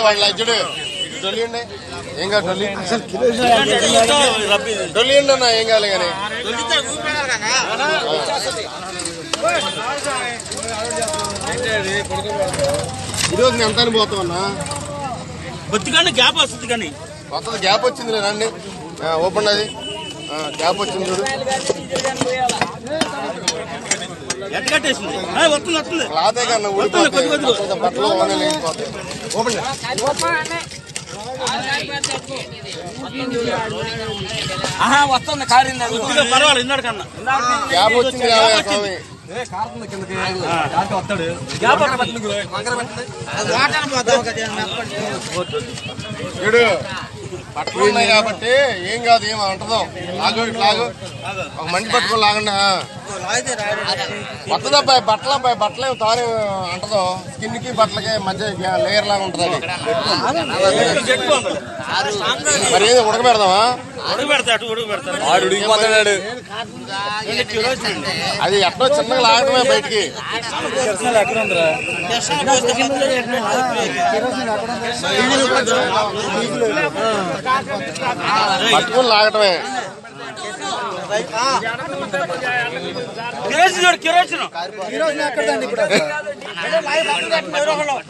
కాదు వాళ్ళ అజ్జుడు డొల్లియండి. ఏం కాదు డొల్లి? డొల్లియండి అన్న ఏం కాదు కానీ. ఈరోజు నేను ఎంత అని పోతావు అన్నా. బొత్తిగానే గ్యాప్ వస్తుంది కానీ. కొత్తది గ్యాప్ వచ్చింది రండి. ఆ, ఓపెన్ అది. గ్యాప్ వచ్చింది చూడు. ఎట్ట కట్టేసింది. ఆ, వస్తుంది వస్తుంది. వేసిపోతాయి ఓపెన్ ఆహా వస్తుంది. కొద్దిగా పర్వాలేదు ఇందాడు కన్నా గ్యాప్ వస్తుంది. చూడు బట్టలు ఉన్నాయి కాబట్టి ఏం కాదు ఏం అంటదో. లాగు లాగు. ఒక మంచి పట్టుకొని లాగండి. కొత్తది అబ్బాయి బట్టలు అబ్బాయి బట్టలు ఏమి తాను అంటదో. స్కిన్కి బట్టలకి మధ్య లేయర్ లాగా ఉంటది అది. మరి ఏది ఉడకబెడదామా? ఉడుగు పెడతా అటు ఉడుగు పెడతారు వాడు ఉడికిపోతాడు. అది ఎట్లా చిన్నగా లాగటమే బయటికి. పట్టుకుని లాగటమే. కిరోసిన్. కిరోసిన్ పిచ్చోడు ఈడు.